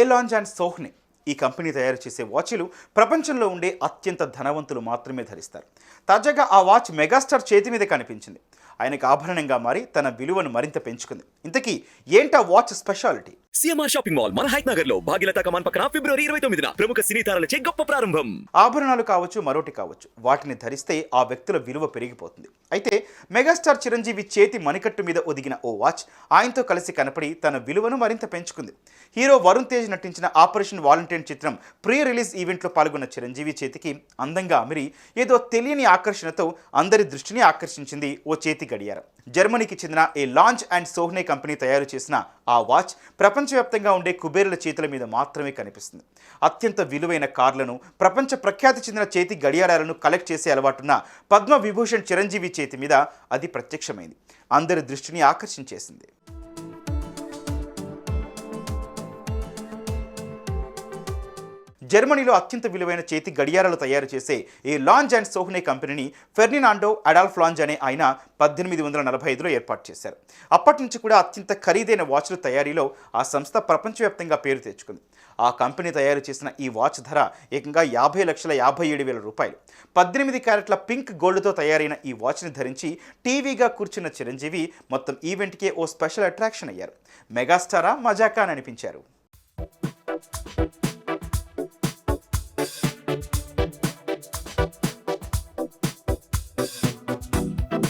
ఏలాంజ్ and Sohni ఈ company తయారు చేసే వాచ్లు ప్రపంచంలో ఉండే అత్యంత ధనవంతులు మాత్రమే ధరిస్తారు. తాజాగా ఆ వాచ్ మెగాస్టార్ చేతి మీద కనిపించింది. ఆయనకు ఆభరణంగా మారి తన విలువను మరింత పెంచుకుంది. ఇంతకీ ఏంటా watch speciality? CMR shopping mall మన హైక్ నగర్లో భాగ్యలత కమాన్ పక్కన ఫిబ్రవరి ఇరవై తొమ్మిదిన ప్రముఖ సినీ తారలచే గొప్ప ప్రారంభం. ఆభరణాలు కావచ్చు మరోటి కావచ్చు వాటిని ధరిస్తే ఆ వ్యక్తుల విలువ పెరిగిపోతుంది. అయితే మెగాస్టార్ చిరంజీవి చేతి మణికట్టు మీద ఒదిగిన ఓ వాచ్ ఆయనతో కలిసి కనపడి తన విలువను మరింత పెంచుకుంది. హీరో వరుణ్ తేజ్ నటించిన ఆపరేషన్ వాలంటీర్ చిత్రం ప్రీ రిలీజ్ ఈవెంట్లో పాల్గొన్న చిరంజీవి చేతికి అందంగా అమిరి ఏదో తెలియని ఆకర్షణతో అందరి దృష్టిని ఆకర్షించింది ఓ చేతి గడియారం. జర్మనీకి చెందిన A Lange and Sohne company తయారు చేసిన ఆ వాచ్ ప్రపంచ ప్రపంచవ్యాప్తంగా ఉండే కుబేరుల చేతుల మీద మాత్రమే కనిపిస్తుంది. అత్యంత విలువైన కార్లను ప్రపంచ ప్రఖ్యాతి చెందిన చేతి గడియారాలను కలెక్ట్ చేసే అలవాటున్న పద్మ విభూషణ్ చిరంజీవి చేతి మీద అది ప్రత్యక్షమైంది. అందరి దృష్టిని ఆకర్షించేసింది. జర్మనీలో అత్యంత విలువైన చేతి గడియారాలు తయారు చేసే ఈ లాంజ్ అండ్ సోహ్నే కంపెనీని ఫెర్నినాండో అడాల్ఫ్ లాంజ్ అనే ఆయన పద్దెనిమిది వందల నలభై ఐదులో ఏర్పాటు చేశారు. అప్పటి నుంచి కూడా అత్యంత ఖరీదైన వాచ్ల తయారీలో ఆ సంస్థ ప్రపంచవ్యాప్తంగా పేరు తెచ్చుకుంది. ఆ కంపెనీ తయారు చేసిన ఈ వాచ్ ధర ఏకంగా యాభై లక్షల యాభై ఏడు వేల రూపాయలు. పద్దెనిమిది క్యారెట్ల పింక్ గోల్డ్తో తయారైన ఈ వాచ్ని ధరించి టీవీగా కూర్చున్న చిరంజీవి మొత్తం ఈవెంట్కే ఓ స్పెషల్ అట్రాక్షన్ అయ్యారు. మెగాస్టారా మజాకా అని అనిపించారు.